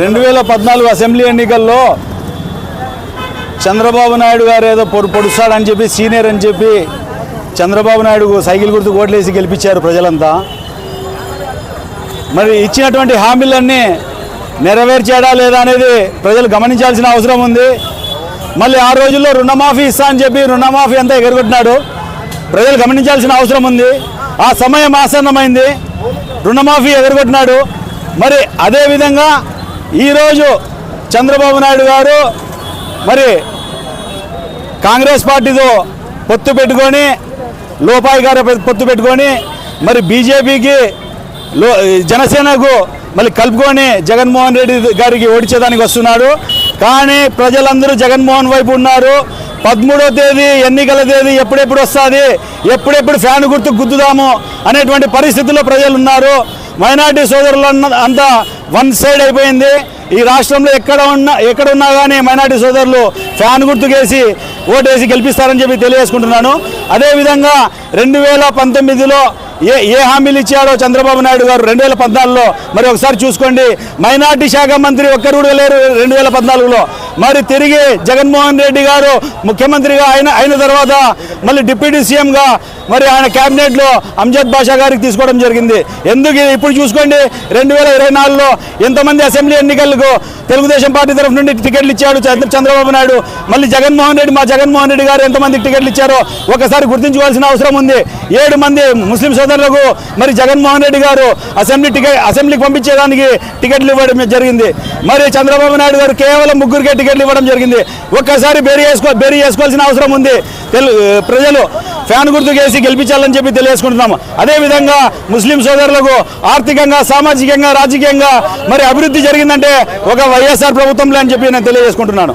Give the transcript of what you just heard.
రెండు వేల పద్నాలుగు అసెంబ్లీ ఎన్నికల్లో చంద్రబాబు నాయుడు గారు ఏదో పొడు పొడుస్తాడని చెప్పి సీనియర్ అని చెప్పి చంద్రబాబు నాయుడు సైకిల్ గుర్తు ఓట్లేసి గెలిపించారు ప్రజలంతా. మరి ఇచ్చినటువంటి హామీలన్నీ నెరవేర్చాడా లేదా అనేది ప్రజలు గమనించాల్సిన అవసరం ఉంది. మళ్ళీ ఆ రోజుల్లో రుణమాఫీ ఇస్తా అని చెప్పి రుణమాఫీ అంతా ఎగరగొట్టినాడు. ప్రజలు గమనించాల్సిన అవసరం ఉంది. ఆ సమయం ఆసన్నమైంది. రుణమాఫీ ఎగరగొట్టినాడు. మరి అదేవిధంగా ఈరోజు చంద్రబాబు నాయుడు గారు మరి కాంగ్రెస్ పార్టీతో పొత్తు పెట్టుకొని లోపాయి గారు పొత్తు పెట్టుకొని మరి బీజేపీకి లో జనసేనకు మళ్ళీ కలుపుకొని జగన్మోహన్ రెడ్డి గారికి ఓడిచేదానికి వస్తున్నాడు. కానీ ప్రజలందరూ జగన్మోహన్ వైపు ఉన్నారు. పదమూడో తేదీ ఎన్నికల తేదీ ఎప్పుడెప్పుడు వస్తుంది ఎప్పుడెప్పుడు ఫ్యాన్ గుర్తు గుద్దుదాము అనేటువంటి పరిస్థితుల్లో ప్రజలు ఉన్నారు మైనార్టీ సోదరులు అన్న- అంతా వన్ సైడ్ అయిపోయింది. ఈ రాష్ట్రంలో ఎక్కడ ఉన్నా ఎక్కడ ఉన్నా కానీ మైనార్టీ సోదరులు ఫ్యాన్ గుర్తుకేసి ఓటేసి గెలిపిస్తారని చెప్పి తెలియజేసుకుంటున్నాను. అదేవిధంగా రెండు వేల పంతొమ్మిదిలో ఏ ఏ హామీలు ఇచ్చాడో చంద్రబాబు నాయుడు గారు రెండు వేల పద్నాలుగులో? మరి ఒకసారి చూసుకోండి. మైనార్టీ శాఖ మంత్రి ఒక్కరు కూడా లేరు రెండు వేల పద్నాలుగులో. మరి తిరిగి జగన్మోహన్ రెడ్డి గారు ముఖ్యమంత్రిగా అయిన అయిన తర్వాత మళ్ళీ డిప్యూటీ సీఎంగా మరి ఆయన క్యాబినెట్లో అంజద్ బాషా గారికి తీసుకోవడం జరిగింది. ఎందుకు ఇప్పుడు చూసుకోండి రెండు వేల ఇరవై నాలుగులో ఎంతమంది అసెంబ్లీ ఎన్నికలకు తెలుగుదేశం పార్టీ తరఫు నుండి టికెట్లు ఇచ్చాడు చంద్ర- చంద్రబాబు నాయుడు? మళ్ళీ జగన్మోహన్ రెడ్డి మా జగన్మోహన్ రెడ్డి గారు ఎంతమంది టికెట్లు ఇచ్చారో ఒకసారి గుర్తించుకోవాల్సిన అవసరం ఉంది. ఏడు మంది ముస్లిం సోదరులకు మరి జగన్మోహన్ రెడ్డి గారు అసెంబ్లీ టికెట్ అసెంబ్లీకి పంపించేదానికి టికెట్లు ఇవ్వడం జరిగింది. మరి చంద్రబాబు నాయుడు గారు కేవలం ముగ్గురికే టికెట్లు ఇవ్వడం జరిగింది. ఒక్కసారి బేరీ వేసుకో బేరీ వేసుకోవాల్సిన అవసరం ఉంది. తెలు ప్రజలు ఫ్యాన్ గుర్తుకేసి గెలిపించాలని చెప్పి తెలియజేసుకుంటున్నాము అదేవిధంగా ముస్లిం సోదరులకు ఆర్థికంగా సామాజికంగా రాజకీయంగా మరి అభివృద్ధి జరిగిందంటే ఒక వైఎస్ఆర్ ప్రభుత్వంలో అని చెప్పి నేను తెలియజేసుకుంటున్నాను.